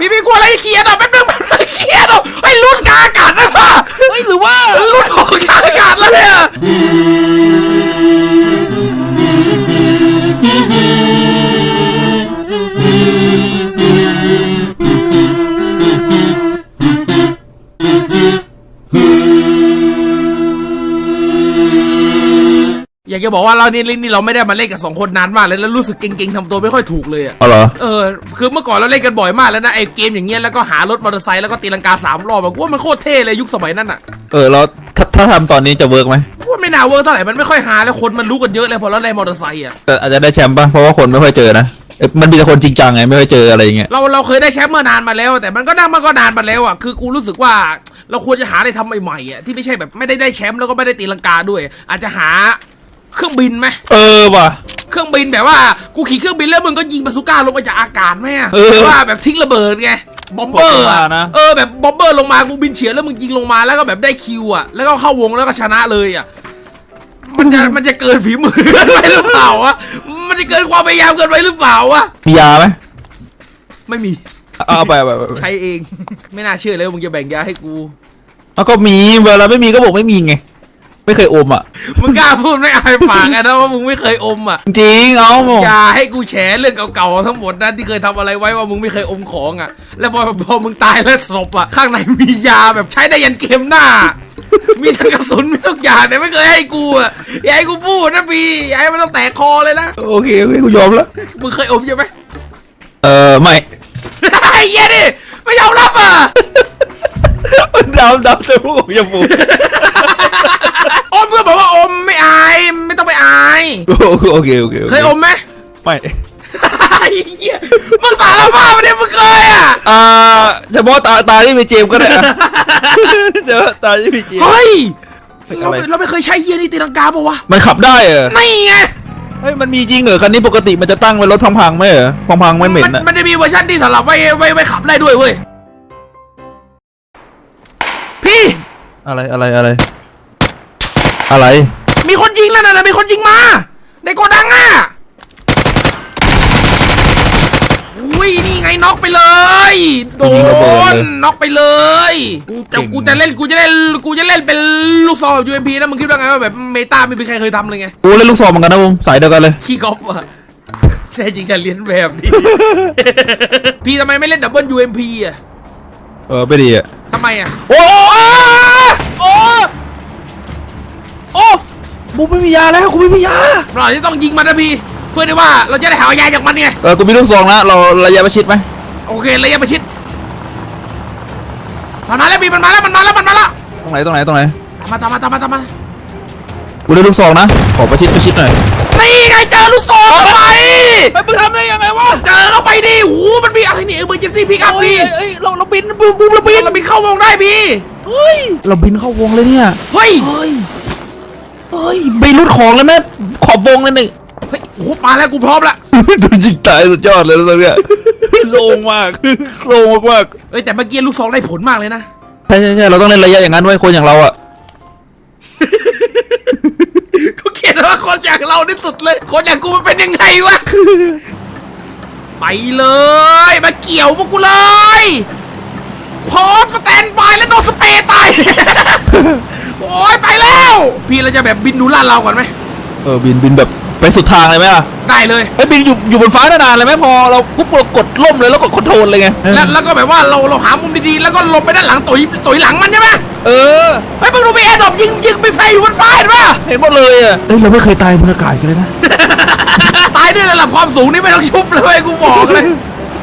พี่พี่กลัวอะไรเคลียร์ดอกแป๊บนึงแป๊บนึงเคลียร์ดอกไอ้ยรุ่นกลางอากาศได้ปะเฮ้ยหรือว่า รุ่นของกลางอากาศแล้วเนี่ย อยากจะบอกว่าเรานี่นี่เราไม่ได้มาเล่นกับสองคนนานมากเลยแล้วรู้สึกเก่งๆทำตัวไม่ค่อยถูกเลยอะเอาเหรอเออคือเมื่อก่อนเราเล่นกันบ่อยมากแล้วนะไอ้เกมอย่างเงี้ยแล้วก็หารถมอเตอร์ไซค์แล้วก็ตีลังกาสามรอบอะกูว่ามันโคตรเท่เลยยุคสมัยนั้นอะเออแล้วถ้าถ้าทำตอนนี้จะเวิร์กไหมกูว่าไม่น่าเวิร์กเท่าไหร่มันไม่ค่อยหาแล้วคนมันรู้กันเยอะเลยพอเราเล่นมอเตอร์ไซค์อะแต่อาจจะได้แชมป์ป่ะเพราะว่าคนไม่ค่อยเจอนะเอ้ยมันมีแต่คนจริงจังไงไม่ค่อยเจออะไรอย่างเงี้ยเราเราเคยได้แชมป์เมื่อนานมาแล้ว แต่มันก็นั่งมาก็นานมาแล้วอะคือกูรู้สึกว่าเราควรจะหาอะไรทำใหม่ๆอะที่ไม่ใช่แบบไม่ได้ได้แชมป์แล้วก็ไม่ได้ตีลังกาด้วย อาจจะหา เครื่องบินไหมเออว่ะ เครื่องบินแบบว่ากูขี่เครื่องบินแล้วมึงก็ยิงบาซูก้าลงมาจากอากาศไหมอะเออ แบบว่าแบบทิ้งระเบิดไงบอมเบอร์ลงมาอะนะ เออแบบบอมเบอร์ลงมากูบินเฉียดแล้วมึงยิงลงมาแล้วก็แบบได้คิวอะแล้วก็เข้าวงแล้วก็ชนะเลยอะมันจะมันจะเกินฝีมือเกินไปหรือเปล่าวะมันจะเกินความพยายามเกินไปหรือเปล่าวะมียาไหมไม่มีเอาเอาไปเอาไปเอาไปใช้เอง ไม่น่าเชื่อเลยว่ามึงจะแบ่งยาให้กูเอาก็มีเวลาไม่มีก็บอกไม่มีไง ไม่เคยอมอะ มึงกล้าพูดไม่อายปากอะนะว่ามึงไม่เคยอมอะจริงเอาหมดอย่าให้กูแฉเรื่องเก่าๆทั้งหมดนะที่เคยทำอะไรไว้ว่ามึงไม่เคยอมของอะแล้วพอพอมึงตายแล้วศพอะข้างในมียาแบบใช้ได้ยันเกมหน้า มีทั้งกระสุนมีทุกอย่างแต่ไม่เคยให้กูอะอย่าให้กูพูดนะพี่อย่าให้มันต้องแตกคอเลยนะโอเคโอเคกูยอมแล้ว มึงเคยอมใช่ไหม เออไม่ ไอ้เหี้ยดิไม่ยอมรับอะดำดำจะพูดกับยาฟู อมก็บอกว่าอมไม่อายไม่ต้องไปอาย โอเคโอเคโอเคเคยอมไหมไม่ไอ้เหี้ยมึงสารภาพมาเนี่ยมึงเคยอะอ่าเฉพาะตาตาที่มีเจมส์ก็ได้อะเฉพาะตาที่มีเจมส์เฮ้ยอะไรเราไม่เราไม่เคยใช้เฮียนี่ตีลังกาปะวะมันขับได้เหรอนี่ไงเฮ้ยมันมีจริงเหรอคันนี้ปกติมันจะตั้งไว้รถพังๆไหมเหรอพังๆไม่เหม็นมันอะมันจะมีเวอร์ชันที่สำหรับไว้ไว้ไว้ขับได้ด้วยเว้ยพี่อะไรอะไรอะไร อะไร มีคนยิงแล้วนะมีคนยิงมา ในโกดังอะอุ้ยนี่ไงน็อกไปเลยโดยิงระเบิดนเลย น็อกไปเลยจะเก่งกูจะเล่นกูจะเล่นกูจะเล่นเป็นลูกซองยูเอ็มพีนะมึงคิดว่าไงว่าแบบเมตาไม่มีใครเคยทำเลยไง กูเล่นลูกซองเหมือนกันนะผมสายเดียวกันเลย ขี้กอล์ฟอะแท้จริงจะเรียนแบบนี้ พี่ทำไมไม่เล่นดับเบิลยูเอ็มพีอะเออไม่ดีอะทำไมอะโอ้โอ้โอ้ กูไม่มียาแล้วกูไม่มียาเราอาจจะต้องยิงมันนะพี่เพื่อที่ว่าเราจะได้หายาจากมันไงเออกูมีลูกซองนะเราระยะประชิดไหมโอเคระยะประชิดมันมาแล้วพี่มันมาแล้วมันมาแล้วมันมาแล้วตรงไหนตรงไหนตรงไหนตามมาตามมาตามมาตามมากูได้ลูกซองนะขอประชิดประชิดหน่อยนี่ไงเจอลูกศรเข้าไปไอ้มึงทำได้ยังไงวะเจอเข้าไปดิหูมันมีอะไรนี่เอเมอร์เจนซี่พิกอัพพี่เอ้ยเราเราบินบูมบูมเราบินเราบินเข้าวงได้พี่เฮ้ยเราบินเข้าวงเลยเนี่ยเฮ้ยเฮ้ยเฮ้ยไปรุดของเลยแม่ขอบวงเลยหนึ่งเฮ้ยโอ้โหมาแล้วกูพร้อมละดูจิกตายสุดยอดเลยแล้วเนี่ยโล่งมากโล่งมากเอ้ยแต่เมื่อกี้ลูกซองได้ผลมากเลยนะใช่ใช่ใช่เราต้องเล่นระยะอย่างนั้นไว้คนอย่างเราอะกูเขียนว่าคนอย่างเราที่สุดเลย คนอย่างกูมันเป็นยังไงวะไปเลย มาเกี่ยวพวกกูเลยพร้อมสแตนบายแล้วโดนสเปรย์ตาย โอ้ยไปแล้ว พี่เราจะแบบบินดูลาดเราก่อนไหมเออบินบินแบบไปสุดทางเลยไหมอะได้เลย ไอ้ยบินอยู่อยู่บนฟ้านานๆเลยไหมพอเราปุ๊บเรากดล่มเลยแล้วกดคอนโทรลเลยไงแล้วแล้วก็แบบว่าเราเราหามุมดีๆ แล้วก็ลงไปด้านหลังตุ๋ยตุ๋ยหลังมันใช่ไหมเออ เฮ้ยมึงดูไปแอร์ดรอปยิงยิงไปไฟอยู่บนฟ้าเห็นปะ เห็นหมดเลยอะเอ้ยเราไม่เคยตายบนอากาศกันเลยนะ ตายด้วยระดับความสูงนี่ไม่ต้องชุบเลยเว้ยกูบอกเลย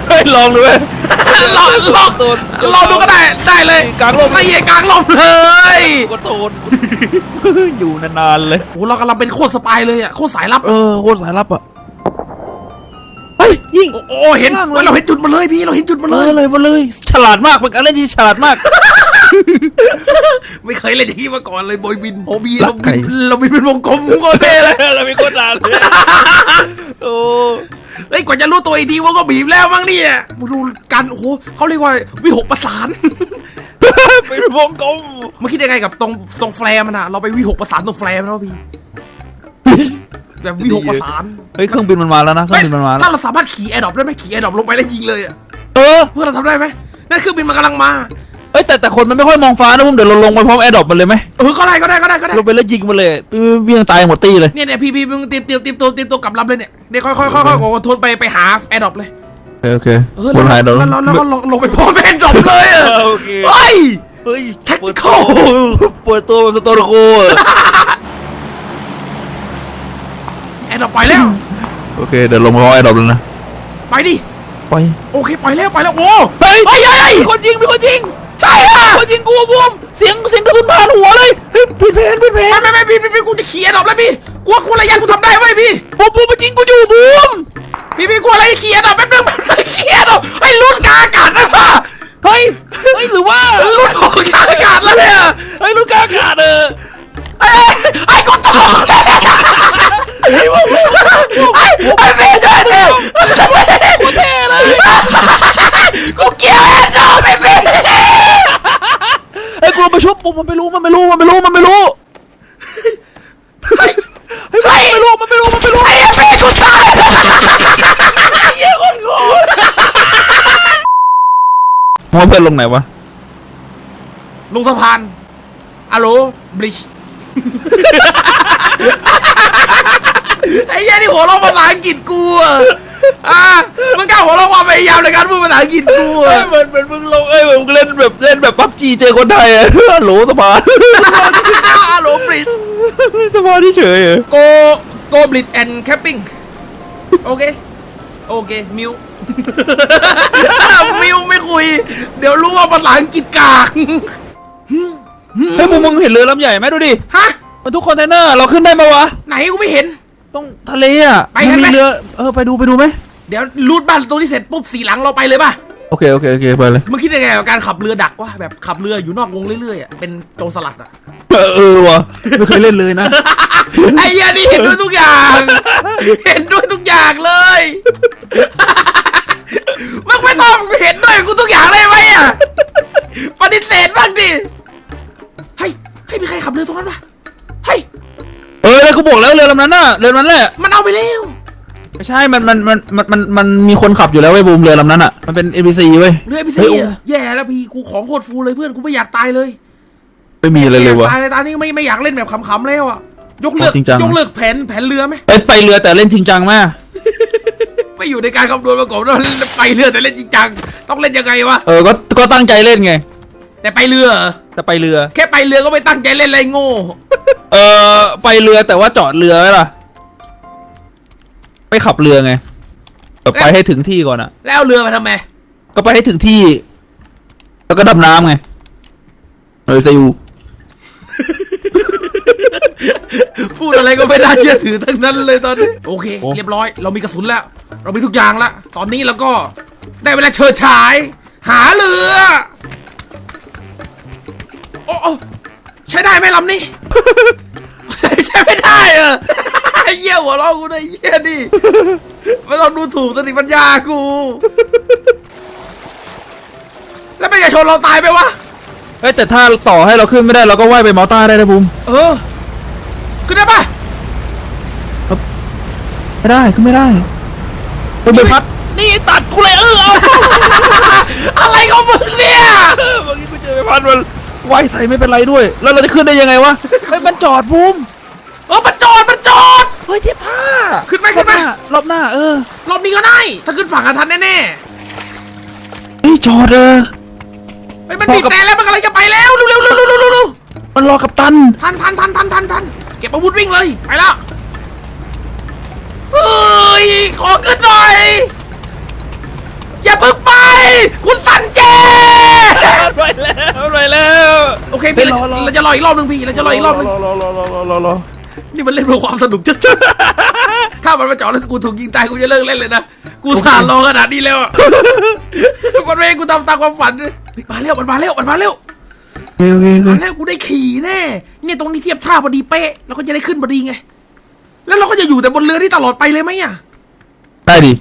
เฮ้ยลองดูเว้ยลองลองโดนลองดูก็ได้ได้เลยกลางร่มไม่เหี้ยกลางลมเลยกดโทนอยู่นานๆเลยโอ้เรากำลังเป็นโคตรสปายเลยอะโคตรสายลับเออโคตรสายลับอะเฮ้ยยิงโอ้โอ้เห็นข้างล่างเลยเฮ้ยเราเห็นจุดมาเลยพี่เราเห็นจุดมาเลเลยยเลยมาเลย ฉลาดมากเป็นการเล่นที่ฉลาดมาก ไม่เคยเล่นอย่างนี้มาก่อนเลยบอยบินโอบีรัเรากใครบินเราบินเป็นวงกลมโคตรเท่เลยเรามีคนด่าเลยโอ้ เฮ้ยกว่าจะรู้ตัวอีกทีว่าก็บีบแล้วมั้งเนี่ยมึงดูกันโอ้โหเขาเรียกว่าวิหกประสาน เป็นวงกลมมันคิดยังไงกับตรงตรงแฟลร์มันอะเราไปวิหกประสานตรงแฟลร์มันแล้วพี่แบบวิหกประสานเฮ้ยเครื่องบินมันมาแล้วนะเครื่เฮ้อยงบินมันมาแล้ถ้าวเราสามารถขี่แอร์ดรอปได้ไหมขี่แอร์ดรอปลงไปแล้วยิงเลยอะเเออเพื่อนเราทำได้ไหมนั่นเครื่องบินมันกำลังมาเอ้ยแต่แต่คนมันไม่ค่อยมองฟ้านะผมเดี๋ยวเราลงไปพร้อมแอร์ดรอปมันเลยไหมเออก็ได้ก็ได้ก็ได้ก็ได้ลงไปแล้วยิงมันเลยเบี้ยงตายหมดตีเลยเนี่ยเนี่ยพี่พี่มึงเตรียมเตรียมเตรียมตัวเตรียมตัวกลับลำเลยเนี่ยเนี่ยค่อยค่อยค่อยค่อยขอทนไปไปหาแอร์ดรอปเลยโอเคเออคนหายแล้วเราแล้วแล้วก็ลงลงไปพร้อมแอร์ดรอปเลยอะโอเคเฮ้ยเฮ้ยแท็กเปิดโก้เปิดตัวแบบสโตรโกอะแอร์ดรอปไปแล้วโอเคเดี๋ยวลงไปพร้อมแอร์ดรอปแล้วนะไปดิไปโอเคไปแล้วไปแล้วโอ้เฮ้ยเฮ้ยเฮ้ยเฮ้ยมีคนยิงมีคนยิง ใช่อะมีคนยิงกูบูมเสียงเสียงกระสุนผ่านหัวเลยเฮ้ยผิดแผนผิดแผนไม่ไม่ไม่พี่พี่พี่กูจะขี่แอร์ดรอปแล้วพี่กูว่ากูระยะกูทำได้เว้ยพี่บูมบูมมายิงกูอยู่บูมพี่พี่กูอะไรขี่แอร์ดรอปแป๊บนึง ไอ้ยกูลงไปชุบบูมมันไม่รู้มันไม่รู้มันไม่รู้มันไม่รู้เฮ้ยมันไม่รู้มันไม่รู้มันไม่รู้ไอ้เมย์กูตายเหี้ยคนโง่มองเพื่อนลงไหนวะลงสะพานอะโหลบริชไอ้เหี้ยนี่หัวเราะภาษาอังกฤษกูอะ อะมึงกล้าหัวเราะความพยายามในการพูดภาษาอังกฤษกูเอ้อะยเหมือนเหมือนมึงลงเอ้ยเหมือนมึงเล่นแบบเล่นแบบพับจีเจอคนไทยอะ ฮัลโหลสบายอะโหลบริชสบายที่เฉยอะโกโกบลิดแอนด์แคปปิ้งโอเค โอเค มิว มิวไม่คุย เดี๋ยวรู้ว่าภาษาอังกฤษกากเฮ้ยมึงมึงเห็นเรือลำใหญ่ไหมดูดิฮะ มันทุกคอนเทนเนอร์เราขึ้นได้ไหมวะ ไหนกูไม่เห็น ต้องทะเลอะไปกันไหม มีเรือเออไปดูไปดูไหมเดี๋ยวรูดบ้านตรงนี้เสร็จปุ๊บสีหลังเราไปเลยป่ะโอเคโอเคโอเคไปเลยมึงคิดยังไงกับการขับเรือดักวะแบบขับเรืออยู่นอกวงเรื่อยๆอะเป็นโจรสลัดอะ เออเออวะไม่เคยเล่นเลยนะ ไอ้เหี้ยนี่เห็นด้วยทุกอย่าง เห็นด้วยทุกอย่างเลย มึงไม่ต้องเห็นด้วยกูทุกอย่างได้ไหมอะปฏิเสธบ้างดิเฮ้ยเฮ้ยมีใครขับเรือตรงนั้นปะเฮ้ยเออแล้วกูบอกแล้วเรือลำนั้นน่ะเรือลำนั้นแหละมันเอาไปแล้วไม่ใช่มันมันมันมันมันมันมีคนขับอยู่แล้วเว้ยบูมเรือลำนั้นอะมันเป็น NPC เว้ยเรือพีฮ้ซียอะแย่แล้วพี่กูของโคตรฟูเลยเพื่อนกูไม่อยากตายเลยไม่มีอะไรเลยวะ ตายเลยตอนนี้ไม่ไม่อยากเล่นแบบขำๆแล้วอะยกเลิกเอาจริงจัง ยกเลิกแผนแผนเรือไหมเอ้ยไปเรือแต่เล่นจริงจังมากไม่อยู่ในการคำนวณมาก่อนว่าไปเรือแต่เล่นจริงจังต้องเล่นยังไงวะ เออก็ก็ตั้งใจเล่นไง แต่ไปเรือเหรอแต่ไปเรือ แค่ไปเรือก็ไม่ตั้งใจเล่นอะไรโง่ เออไปเรือแต่ว่าจอดเรือไว้ล่ะไปขับเรือไงแบบไปให้ถึงที่ก่อนอะแล้วเอาเรือมาทำไม ก็ไปให้ถึงที่ แล้วก็ดำน้ำไงเออซิวพูดอะไรก็ไม่น่าเชื่อถือทั้งนั้นเลยตอนนี้โอเค เรียบร้อย เรามีกระสุนแล้ว เรามีทุกอย่างแล้ว ตอนนี้เราก็ได้เวลาเชิดฉาย หาเรือ โอ้โอ้ใช้ได้ไหมลำนี้ ใช้ใช้ไม่ได้เออ เยี่ยหัวเราะกูด้วยเยี่ยดิไม่ต้องดูถูกสติปัญญากู แล้วเป็นไงชนเราตายไปวะเอ้ยแต่ถ้าต่อให้เราขึ้นไม่ได้เราก็ว่ายไปมอลต้าได้นะบูมเออ ขึ้นได้ปะไม่ได้ขึ้นไม่ได้เป็นใบพัดนี่ตัดกูเลยเออเอา อะไรของมึงเนี่ย เมื่อกี้กูเจอใบพัด มันว่ายใส่ไม่เป็นไรด้วย แล้วเราจะขึ้นได้ยังไงวะเฮ้ยมันจอดบูมเออมันจอดมันจอด เฮ้ยเทียบท่าขึ้นไหมขึ้นไหม รอบหน้าเออรอบนี้ก็ได้ ถ้าขึ้นฝั่งกันทันแน่เฮ้ยจอดเออ ๆเฮ้ยมันบีบแต่แล้วมันกำลังจะไปแล้วเร็วๆเร็วๆเร็วๆเร็วๆเร็วมันรอกับตันๆทันทันทันทันทันทันเก็บอาวุธวิ่งเลยไปแล้วเฮ้ยขอขึ้นหน่อย อย่าเพิ่งไป คุณสันเจไปแล้วไปแล้วโอเคพี่เฮ้ยเรารอรอเราจะรออีกรอบนึงพี่เราจะรออีกรอบนึงรอรอรอรอรอรอรอนี่มันเล่นเพื่อความสนุกชัดๆถ้ามันมาจอดแล้วกูถูกยิงตายกูจะเลิกเล่นเลยนะ กูสานรอขนาดนี้แล้วอะมันไม่ให้กูทำตามความฝันเลยมาเร็วมันมาเร็วมันมาเร็วโอเคโอเคโอเคมาเร็วกูได้ขี่แน่เนี่ยตรงนี้เทียบท่าพอดีเป๊ะเราก็จะได้ขึ้นพอดีไง แล้วเราก็จะอยู่แต่บนเรือที่ตลอดไปเลยไหมอะได้ดิ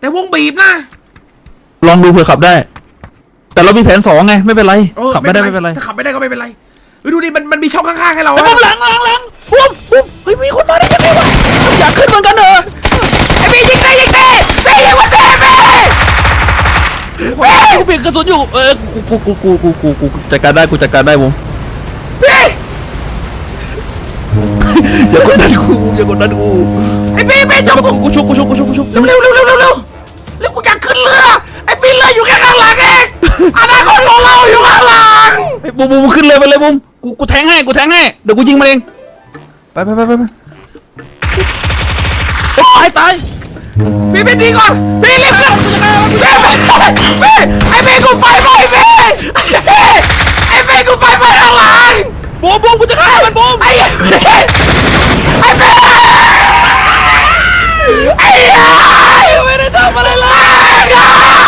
แต่วงบีบนะ ลองดูเผื่อขับได้ แต่เรามีแผนสองไงไม่เป็นไร เออขับไม่ได้ไม่เป็นไรถ้าขับไม่ได้ก็ไม่เป็นไรเฮ้ยดูดิมันมันมีช่องข้างๆให้เราไอ้อะพวกหลังหลังหลังปุ๊บปุ๊บเฮ้ยมีคนมาได้ยังไงวะอยากขึ้นเหมือนกันเหรอไอ้พี่ยิงได้ยิงได้พี่ยิงมาเซ่พี่เปลี่ยนกระสุนอยู่เออกูกูกูกูกูกูกูจัดการได้กูจัดการได้ผมพี่อย่ากดดันกูอย่ากดดันกูไอ้พี่พี่จบกูกูชุบกูชุบกูชุบกูชุบเร็วเร็วเร็วเร็วเร็ว เราอยู่ข้างหลังบูมบูมขึ้นเลยไปเลยบูมกูกูแทงให้กูแทงให้เดี๋ยวกูยิงมันเองไปไปไปไปไปโอ้ยตายพี่ไปดีก่อนพี่รีบขึ้นพี่พี่ไอ้พีกูไฟไหม้พี่ไอ้พีกูไฟไหม้ข้างหลังบูมบูมกูจะฆ่ามันบูมไอ้ไอ้เมย์ไอ้ยายไม่ได้ทำอะไรเลย